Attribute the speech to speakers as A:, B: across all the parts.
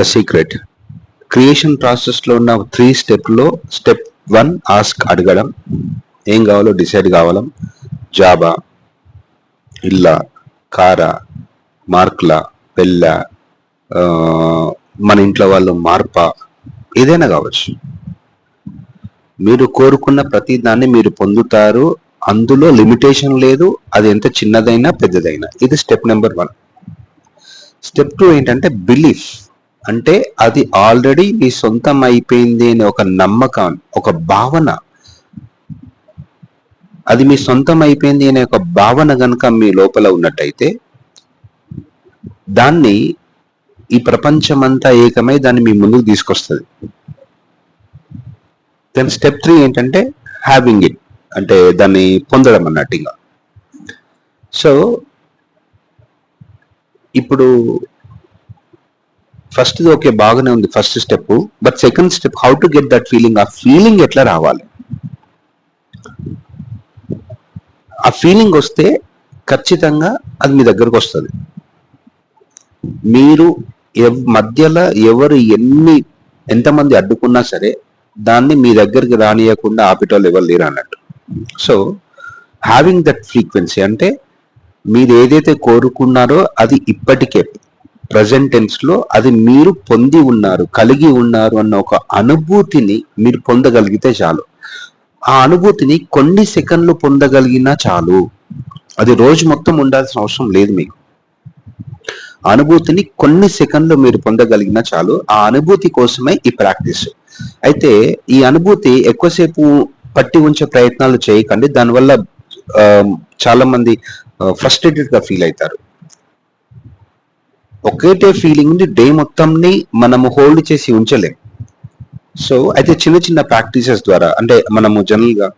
A: The secret creation ప్రాసెస్లో ఉన్న three స్టెప్లో స్టెప్ వన్ ఆస్క్ అడగడం. ఏం కావాలో డిసైడ్ కావాలం జాబా ఇల్లా కారా మార్క్లా పెళ్ళ మన ఇంట్లో వాళ్ళు మార్ప ఏదైనా కావచ్చు. మీరు కోరుకున్న ప్రతి దాన్ని మీరు పొందుతారు. అందులో లిమిటేషన్ లేదు. అది ఎంత చిన్నదైనా పెద్దదైనా. ఇది step number one step two ఏంటంటే బిలీఫ్ అంటే అది ఆల్రెడీ మీ సొంతం అయిపోయింది అనే ఒక నమ్మకం ఒక భావన. అది మీ సొంతం అయిపోయింది అనే ఒక భావన కనుక మీ లోపల ఉన్నట్టయితే దాన్ని ఈ ప్రపంచమంతా ఏకమై దాన్ని మీ ముందుకు తీసుకొస్తుంది. దెన్ స్టెప్ త్రీ ఏంటంటే హ్యావింగ్ ఇట్ అంటే దాన్ని పొందడం అన్నట్టు ఇంకా సో ఇప్పుడు ఫస్ట్ ఓకే బాగానే ఉంది first step but second step how to get that feeling ఆ ఫీలింగ్ ఎట్లా రావాలి? ఆ ఫీలింగ్ వస్తే ఖచ్చితంగా అది మీ దగ్గరకు వస్తుంది. మీరు ఎవ్- మధ్యలో ఎవరు ఎన్ని ఎంతమంది అడ్డుకున్నా సరే దాన్ని మీ దగ్గరికి రానియకుండా ఆపేటోళ్ళు ఎవరు లేరు అన్నట్టు. సో హ్యావింగ్ దట్ ఫ్రీక్వెన్సీ అంటే మీరు ఏదైతే కోరుకున్నారో అది ఇప్పటికే. ప్రజెంట్ టెన్స్లో అది మీరు పొంది ఉన్నారు కలిగి ఉన్నారు అన్న ఒక అనుభూతిని మీరు పొందగలిగితే చాలు. ఆ అనుభూతిని కొన్ని సెకండ్లు పొందగలిగినా చాలు. అది రోజు మొత్తం ఉండాల్సిన అవసరం లేదు మీకు. ఆ అనుభూతిని కొన్ని సెకండ్లు మీరు పొందగలిగినా చాలు. ఆ అనుభూతి కోసమే ఈ ప్రాక్టీస్. అయితే ఈ అనుభూతి ఎక్కువసేపు పట్టి ఉంచే ప్రయత్నాలు చేయకండి. దానివల్ల చాలా మంది ఫ్రస్ట్రేటెడ్గా ఫీల్ అవుతారు. ఒకటే ఫీలింగ్ని డే మొత్తంని మనము హోల్డ్ చేసి ఉంచలేం. సో అయితే చిన్న చిన్న ప్రాక్టీసెస్ ద్వారా అంటే మనము జనరల్గా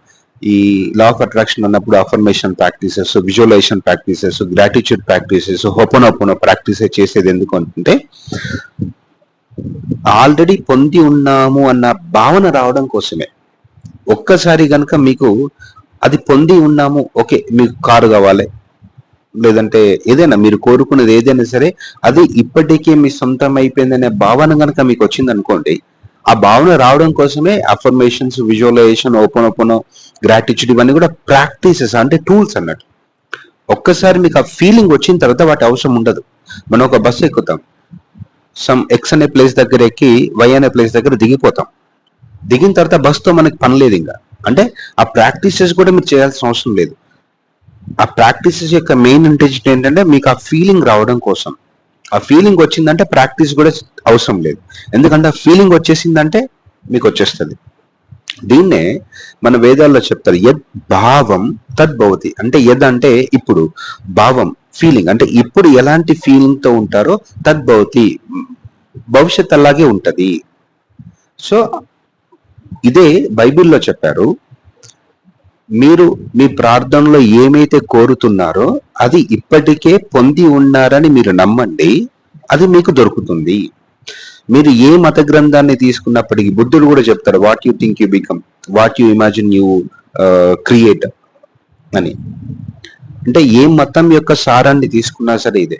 A: ఈ లా ఆఫ్ అట్రాక్షన్ అన్నప్పుడు affirmation practices visualization practices gratitude practices ho'oponopono practice చేసేది ఎందుకు అంటే ఆల్రెడీ పొంది ఉన్నాము అన్న భావన రావడం కోసమే. ఒక్కసారి కనుక మీకు అది పొంది ఉన్నాము ఓకే మీకు కారు కావాలి లేదంటే ఏదైనా మీరు కోరుకున్నది ఏదైనా సరే అది ఇప్పటికే మీ సొంతం అయిపోయిందనే భావన కనుక మీకు వచ్చింది అనుకోండి ఆ భావన రావడం కోసమే affirmations visualisation open open gratitude ఇవన్నీ కూడా ప్రాక్టీసెస్ అంటే టూల్స్ అన్నట్టు. ఒక్కసారి మీకు ఆ ఫీలింగ్ వచ్చిన తర్వాత వాటి అవసరం ఉండదు. మనం ఒక బస్సు ఎక్కుతాం. సమ్ ఎక్స్ అనే ప్లేస్ దగ్గర ఎక్కి వై అనే ప్లేస్ దగ్గర దిగిపోతాం. దిగిన తర్వాత బస్తో మనకి పని లేదు ఇంకా. అంటే ఆ ప్రాక్టీసెస్ కూడా మీరు చేయాల్సిన అవసరం లేదు. ఆ ప్రాక్టీసెస్ యొక్క మెయిన్ ఇంటెన్షన్ ఏంటంటే మీకు ఆ ఫీలింగ్ రావడం కోసం. ఆ ఫీలింగ్ వచ్చిందంటే ప్రాక్టీస్ కూడా అవసరం లేదు. ఎందుకంటే ఆ ఫీలింగ్ వచ్చేసిందంటే మీకు వచ్చేస్తుంది. దీన్నే మన వేదాల్లో చెప్తారు యద్ భావం తద్భవతి అంటే యద్ అంటే ఇప్పుడు భావం ఫీలింగ్ అంటే ఇప్పుడు ఎలాంటి ఫీలింగ్తో ఉంటారో తద్భవతి భవిష్యత్ అలాగే ఉంటది. సో ఇదే బైబిల్లో చెప్పారు మీరు మీ ప్రార్థనలో ఏమైతే కోరుతున్నారో అది ఇప్పటికే పొంది ఉన్నారని మీరు నమ్మండి అది మీకు దొరుకుతుంది. మీరు ఏ మత గ్రంథాన్ని తీసుకున్నప్పటికీ బుద్ధుడు కూడా చెప్తారు what you think you become what you imagine you create అని. అంటే ఏ మతం యొక్క సారాన్ని తీసుకున్నా సరే ఇదే.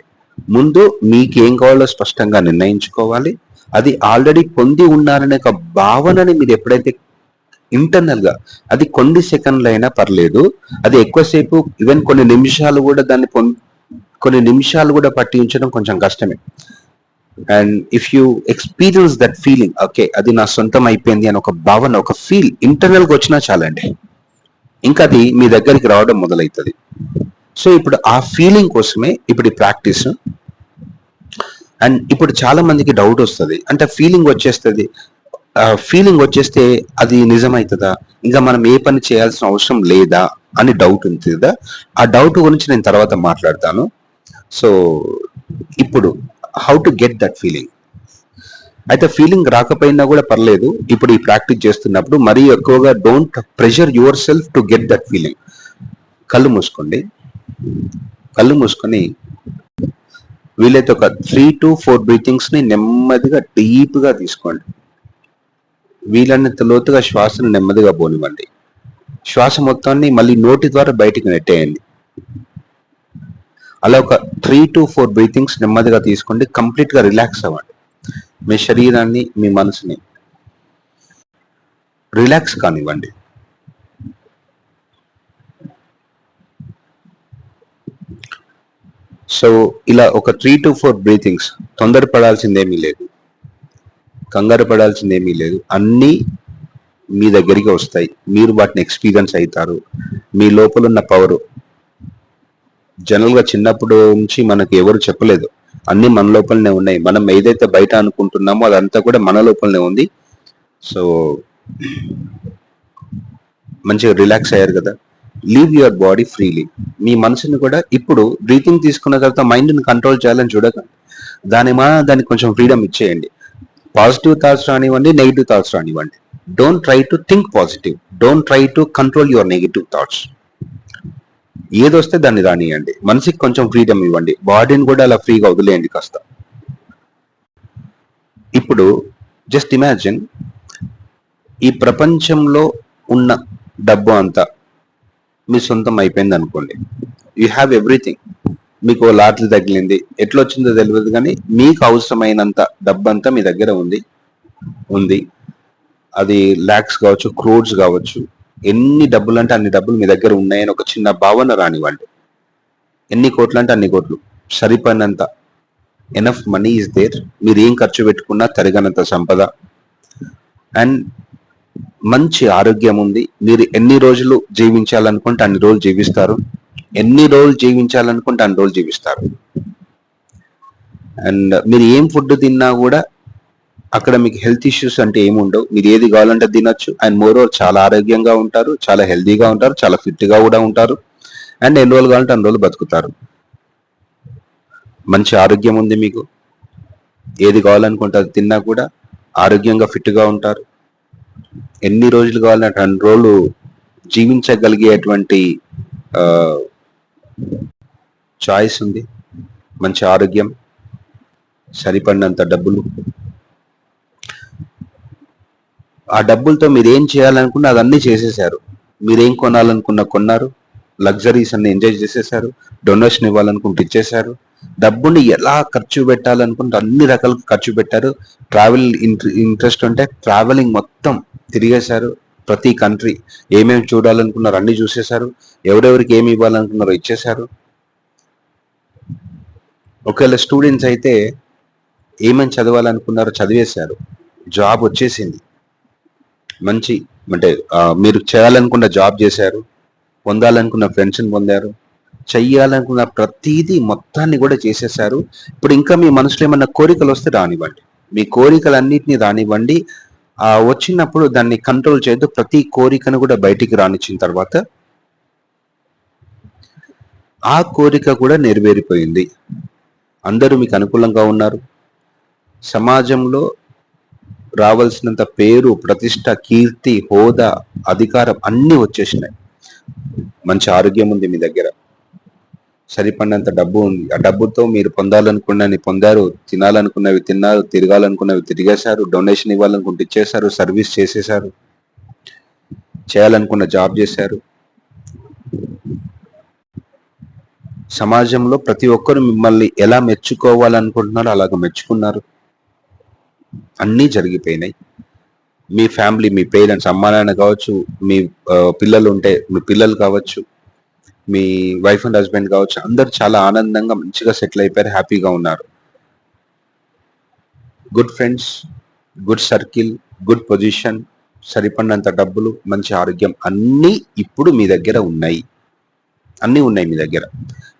A: ముందు మీకు ఏం కావాలో స్పష్టంగా నిర్ణయించుకోవాలి. అది ఆల్రెడీ పొంది ఉన్నారనే ఒక భావనని మీరు ఎప్పుడైతే ఇంటర్నల్గా. అది కొన్ని సెకండ్లు అయినా పర్లేదు. అది ఎక్కువసేపు ఈవెన్ కొన్ని నిమిషాలు కూడా దాన్ని కొన్ని నిమిషాలు కూడా పట్టించడం కొంచెం కష్టమే. And if you experience that feeling okay అది నా సొంతం అయిపోయింది అని ఒక భావన ఒక ఫీల్ ఇంటర్నల్గా వచ్చినా చాలండి. ఇంకా అది మీ దగ్గరికి రావడం మొదలవుతుంది సో ఇప్పుడు ఆ ఫీలింగ్ కోసమే ఇప్పుడు ఈ ప్రాక్టీస్ అండ్ ఇప్పుడు చాలా మందికి డౌట్ వస్తుంది. అంటే ఫీలింగ్ వచ్చేస్తుంది. ఫీలింగ్ వచ్చేస్తే అది నిజమవుతుందా ఇంకా మనం ఏ పని చేయాల్సిన అవసరం లేదా? అని డౌట్ ఉంది కదా ఆ డౌట్ గురించి నేను తర్వాత మాట్లాడతాను. సో ఇప్పుడు how to get that feeling అయితే ఫీలింగ్ రాకపోయినా కూడా పర్లేదు. ఇప్పుడు ఈ ప్రాక్టీస్ చేస్తున్నప్పుడు మరీ ఎక్కువగా don't pressure yourself to get that feeling కళ్ళు మూసుకోండి. కళ్ళు మూసుకొని వీలైతే ఒక త్రీ టు ఫోర్ బ్రీతింగ్స్ని నెమ్మదిగా డీప్గా తీసుకోండి. వీలైనంత లోతుగా శ్వాసను నెమ్మదిగా పోనివ్వండి. శ్వాస మొత్తాన్ని మళ్ళీ నోటి ద్వారా బయటికి నెట్టేయండి. అలా ఒక త్రీ టు ఫోర్ బ్రీతింగ్స్ నెమ్మదిగా తీసుకోండి కంప్లీట్గా రిలాక్స్ అవ్వండి. మీ శరీరాన్ని మీ మనసుని రిలాక్స్ కానివ్వండి. సో ఇలా ఒక త్రీ టు ఫోర్ బ్రీతింగ్స్ తొందరపడాల్సిందేమీ లేదు. కంగారు పడాల్సింది ఏమీ లేదు. అన్నీ మీ దగ్గరికి వస్తాయి. మీరు వాటిని ఎక్స్పీరియన్స్ అవుతారు. మీ లోపల ఉన్న పవర్. జనరల్గా చిన్నప్పుడు నుంచి మనకి ఎవరు చెప్పలేదు. అన్ని మన లోపలనే ఉన్నాయి. మనం ఏదైతే బయట అనుకుంటున్నామో అదంతా కూడా మన లోపలనే ఉంది. సో మంచిగా రిలాక్స్ అయ్యారు కదా. లీవ్ యువర్ బాడీ ఫ్రీలీ మీ మనసుని కూడా ఇప్పుడు బ్రీతింగ్ తీసుకున్న తర్వాత మైండ్ని కంట్రోల్ చేయాలని చూడకండి. దాని మా దానికి కొంచెం ఫ్రీడమ్ ఇచ్చేయండి. పాజిటివ్ థాట్స్ రానివ్వండి నెగిటివ్ థాట్స్ రానివ్వండి. Don't try to think positive don't try to control your negative thoughts ఏదొస్తే దాన్ని రానియండి మనసుకి కొంచెం ఫ్రీడమ్ ఇవ్వండి. బాడీని కూడా అలా ఫ్రీగా వదిలేయండి కాస్త. ఇప్పుడు జస్ట్ ఇమాజిన్ ఈ ప్రపంచంలో ఉన్న డబ్బు అంతా మీ సొంతం అయిపోయింది అనుకోండి యూ హ్యావ్ ఎవ్రీథింగ్ మీకు లాటరీ తగిలింది. ఎట్లా వచ్చిందో తెలియదు కానీ మీకు అవసరమైనంత డబ్బంతా మీ దగ్గర ఉంది. ఉంది. అది ల్యాక్స్ కావచ్చు క్రోడ్స్ కావచ్చు. ఎన్ని డబ్బులు అంటే అన్ని డబ్బులు మీ దగ్గర ఉన్నాయని ఒక చిన్న భావన రానివ్వండి ఎన్ని కోట్లు అంటే అన్ని కోట్లు. సరిపడినంత ఎనఫ్ మనీ ఇస్ దేర్ మీరు ఏం ఖర్చు పెట్టుకున్నా తరిగనంత సంపద. అండ్ మంచి ఆరోగ్యం ఉంది. మీరు ఎన్ని రోజులు జీవించాలనుకుంటే అన్ని రోజులు జీవిస్తారు. ఎన్ని రోజులు జీవించాలనుకుంటే అన్ని రోజులు జీవిస్తారు. అండ్ మీరు ఏం ఫుడ్ తిన్నా కూడా అక్కడ మీకు హెల్త్ ఇష్యూస్ అంటే ఏమి ఉండవు. మీరు ఏది కావాలంటే తినొచ్చు. అండ్ మోర్ చాలా ఆరోగ్యంగా ఉంటారు. చాలా హెల్తీగా ఉంటారు. చాలా ఫిట్గా కూడా ఉంటారు. అండ్ ఎన్ని రోజులు కావాలంటే అన్ని రోజులు బతుకుతారు. మంచి ఆరోగ్యం ఉంది మీకు. ఏది కావాలనుకుంటే అది తిన్నా కూడా ఆరోగ్యంగా ఫిట్గా ఉంటారు. ఎన్ని రోజులు కావాలంటే అన్ని రోజులు జీవించగలిగేటువంటి చాయిస్ ఉంది. మంచి ఆరోగ్యం సరిపడినంత డబ్బులు. ఆ డబ్బులతో మీరు ఏం చేయాలనుకున్న అదన్నీ చేసేసారు మీరేం కొనాలనుకున్న కొన్నారు. లగ్జరీస్ అన్ని ఎంజాయ్ చేసేసారు డొనేషన్ ఇవ్వాలనుకుంటే ఇచ్చేసారు డబ్బుని ఎలా ఖర్చు పెట్టాలనుకుంటే అన్ని రకాల ఖర్చు పెట్టారు. ట్రావెల్ ఇంట్రెస్ట్ ఉంటే ట్రావెలింగ్ మొత్తం తిరిగేశారు ప్రతి కంట్రీ. ఏమేమి చూడాలనుకున్నారో అన్ని చూసేశారు. ఎవరెవరికి ఏమి ఇవ్వాలనుకున్నారో ఇచ్చేశారు. ఒకవేళ స్టూడెంట్స్ అయితే ఏమేమి చదవాలనుకున్నారో చదివేశారు. జాబ్ వచ్చేసింది. మంచి అంటే మీరు చేయాలనుకున్న జాబ్ చేశారు. పొందాలనుకున్న ఫ్రెండ్స్ని పొందారు. చెయ్యాలనుకున్న ప్రతిదీ మొత్తాన్ని కూడా చేసేసారు ఇప్పుడు ఇంకా మీ మనసులో ఏమన్నా కోరికలు వస్తే రానివ్వండి. మీ కోరికలన్నింటినీ రానివ్వండి. ఆ వచ్చినప్పుడు దాన్ని కంట్రోల్ చేయొద్దు. ప్రతి కోరికను కూడా బయటికి రానిచ్చిన తర్వాత ఆ కోరిక కూడా నెరవేరిపోయింది. అందరూ మీకు అనుకూలంగా ఉన్నారు. సమాజంలో రావాల్సినంత పేరు ప్రతిష్ట కీర్తి హోదా అధికారం అన్నీ వచ్చేసినాయి. మంచి ఆరోగ్యం ఉంది మీ దగ్గర. సరిపడినంత డబ్బు ఉంది. ఆ డబ్బుతో మీరు పొందాలనుకున్నవి పొందారు తినాలనుకున్నవి తిన్నారు తిరగాలనుకున్నవి తిరిగేశారు డొనేషన్ ఇవ్వాలనుకుంటే ఇచ్చేశారు సర్వీస్ చేసేశారు చేయాలనుకున్న జాబ్ చేశారు. సమాజంలో ప్రతి ఒక్కరు మిమ్మల్ని ఎలా మెచ్చుకోవాలనుకుంటున్నారో అలాగ మెచ్చుకున్నారు. అన్నీ జరిగిపోయినాయి. మీ ఫ్యామిలీ మీ పేరెంట్స్ అమ్మానాన్న కావచ్చు మీ పిల్లలు ఉంటే మీ పిల్లలు కావచ్చు మీ వైఫ్ అండ్ హస్బెండ్ కావచ్చు అందరు చాలా ఆనందంగా మంచిగా సెటిల్ అయిపోయారు హ్యాపీగా ఉన్నారు. Good friends good circle good position సరిపడినంత డబ్బులు మంచి ఆరోగ్యం అన్నీ ఇప్పుడు మీ దగ్గర ఉన్నాయి. అన్నీ ఉన్నాయి మీ దగ్గర.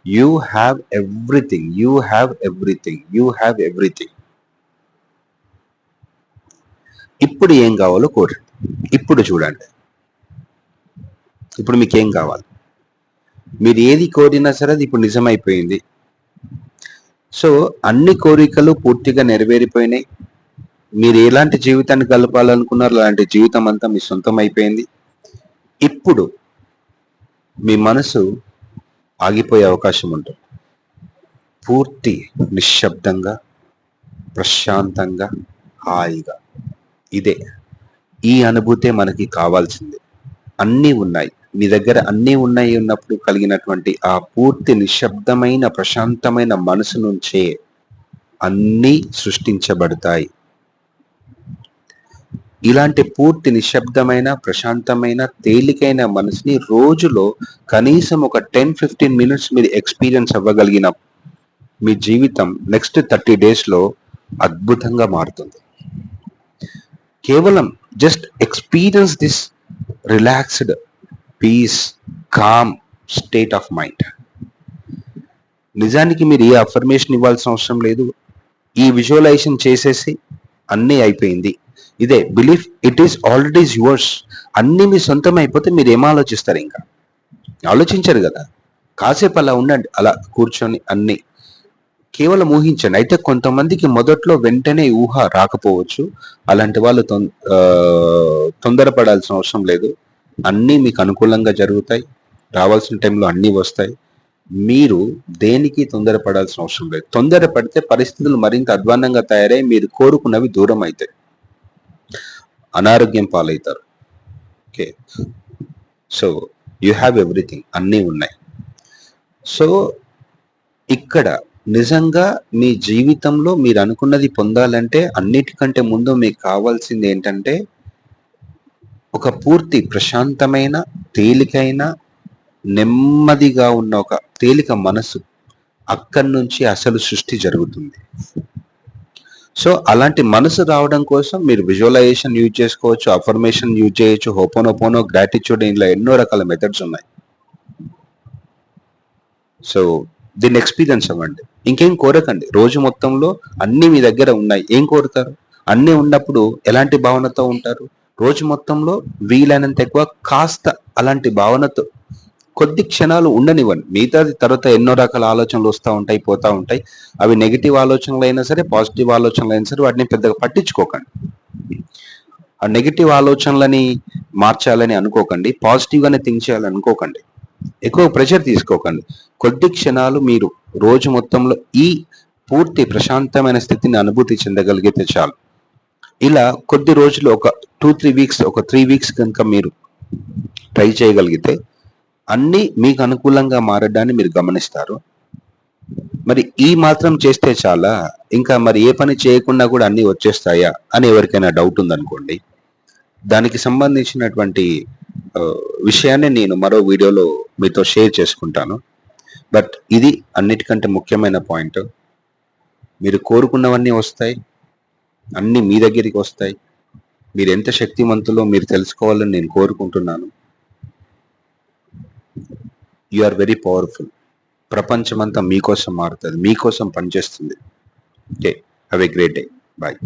A: You have everything you have everything you have everything ఇప్పుడు ఏం కావాలో కోరండి. ఇప్పుడు చూడండి. ఇప్పుడు మీకు ఏం కావాలి? మీరు ఏది కోరినా సరే అది ఇప్పుడు నిజమైపోయింది. సో అన్ని కోరికలు పూర్తిగా నెరవేరిపోయినాయి. మీరు ఎలాంటి జీవితాన్ని కలపాలనుకున్నారో అలాంటి జీవితం అంతా మీ సొంతం అయిపోయింది. ఇప్పుడు మీ మనసు ఆగిపోయే అవకాశం ఉంటుంది. పూర్తి నిశ్శబ్దంగా ప్రశాంతంగా హాయిగా. ఇదే. ఈ అనుభూతే మనకి కావాల్సింది. అన్నీ ఉన్నాయి. మీ దగ్గర అన్నీ ఉన్నాయి ఉన్నప్పుడు కలిగినటువంటి ఆ పూర్తి నిశ్శబ్దమైన ప్రశాంతమైన మనసు నుంచే అన్నీ సృష్టించబడతాయి. ఇలాంటి పూర్తి నిశ్శబ్దమైన ప్రశాంతమైన తేలికైన మనసుని రోజులో కనీసం ఒక టెన్ ఫిఫ్టీన్ మినిట్స్ మీరు ఎక్స్పీరియన్స్ అవ్వగలిగిన మీ జీవితం నెక్స్ట్ థర్టీ డేస్లో అద్భుతంగా మారుతుంది. కేవలం just experience this relaxed peace calm state of mind నిజానికి మీరు ఏ అఫర్మేషన్ ఇవ్వాల్సిన అవసరం లేదు. ఈ విజువలైజేషన్ చేసేసి అన్నీ అయిపోయింది. ఇదే belief it is already yours అన్నీ మీ సొంతం అయిపోతే మీరు ఏం ఆలోచిస్తారు ఇంకా? ఆలోచించరు కదా. కాసేపు అలా ఉండండి అలా కూర్చొని అన్ని. కేవలం ఊహించండి. అయితే కొంతమందికి మొదట్లో వెంటనే ఊహ రాకపోవచ్చు. అలాంటి వాళ్ళు తొం తొందరపడాల్సిన అవసరం లేదు. అన్నీ మీకు అనుకూలంగా జరుగుతాయి. రావాల్సిన టైంలో అన్నీ వస్తాయి. మీరు దేనికి తొందరపడాల్సిన అవసరం లేదు. తొందరపడితే పరిస్థితులు మరింత అధ్వాన్నంగా తయారై మీరు కోరుకున్నవి దూరం అవుతాయి అనారోగ్యం పాలవుతారు. Okay. So you have everything. అన్నీ ఉన్నాయి. సో ఇక్కడ నిజంగా మీ జీవితంలో మీరు అనుకున్నది పొందాలంటే అన్నిటికంటే ముందు మీకు కావాల్సింది ఏంటంటే ఒక పూర్తి ప్రశాంతమైన తేలికైన నెమ్మదిగా ఉన్న ఒక తేలిక మనసు అక్కడి నుంచి అసలు సృష్టి జరుగుతుంది. సో అలాంటి మనసు రావడం కోసం మీరు విజువలైజేషన్ యూజ్ చేసుకోవచ్చు అఫర్మేషన్ యూజ్ చేయొచ్చు హోపోనోపోనో గ్రాటిట్యూడ్ ఇలా ఎన్నో రకాల మెథడ్స్ ఉన్నాయి. సో దీన్ని ఎక్స్పీరియన్స్ అవ్వండి. ఇంకేం కోరకండి. రోజు మొత్తంలో అన్ని మీ దగ్గర ఉన్నాయి. ఏం కోరుతారు? అన్నీ ఉన్నప్పుడు ఎలాంటి భావనతో ఉంటారు? రోజు మొత్తంలో వీలైనంత ఎక్కువ కాస్త అలాంటి భావనతో కొద్ది క్షణాలు ఉండనివ్వండి. మిగతాది తర్వాత ఎన్నో రకాల ఆలోచనలు వస్తూ ఉంటాయి పోతూ ఉంటాయి. అవి నెగిటివ్ ఆలోచనలు అయినా సరే పాజిటివ్ ఆలోచనలు అయినా సరే వాటిని పెద్దగా పట్టించుకోకండి. ఆ నెగిటివ్ ఆలోచనలని మార్చాలని అనుకోకండి. పాజిటివ్గానే థింక్ చేయాలని అనుకోకండి. ఎక్కువ ప్రెషర్ తీసుకోకండి. కొద్ది క్షణాలు మీరు రోజు మొత్తంలో ఈ పూర్తి ప్రశాంతమైన స్థితిని అనుభూతి చెందగలిగితే చాలు. ఇలా కొద్ది రోజులు ఒక టూ త్రీ వీక్స్ ఒక త్రీ వీక్స్ కనుక మీరు ట్రై చేయగలిగితే అన్ని మీకు అనుకూలంగా మారడాన్ని మీరు గమనిస్తారు. మరి ఈ మాత్రం చేస్తే చాలా ఇంకా మరి ఏ పని చేయకుండా కూడా అన్ని వచ్చేస్తాయా అని ఎవరికైనా డౌట్ ఉందనుకోండి. దానికి సంబంధించినటువంటి విషయాన్ని నేను మరో వీడియోలో మీతో షేర్ చేసుకుంటాను. బట్ ఇది అన్నిటికంటే ముఖ్యమైన పాయింట్ మీరు కోరుకున్నవన్నీ వస్తాయి అన్ని మీ దగ్గరికి వస్తాయి. మీరు ఎంత శక్తివంతులో మీరు తెలుసుకోవాలని నేను కోరుకుంటున్నాను. యు ఆర్ వెరీ పవర్ఫుల్ ప్రపంచమంతా మీకోసం మారుతుంది మీకోసం పనిచేస్తుంది. Okay have a great day bye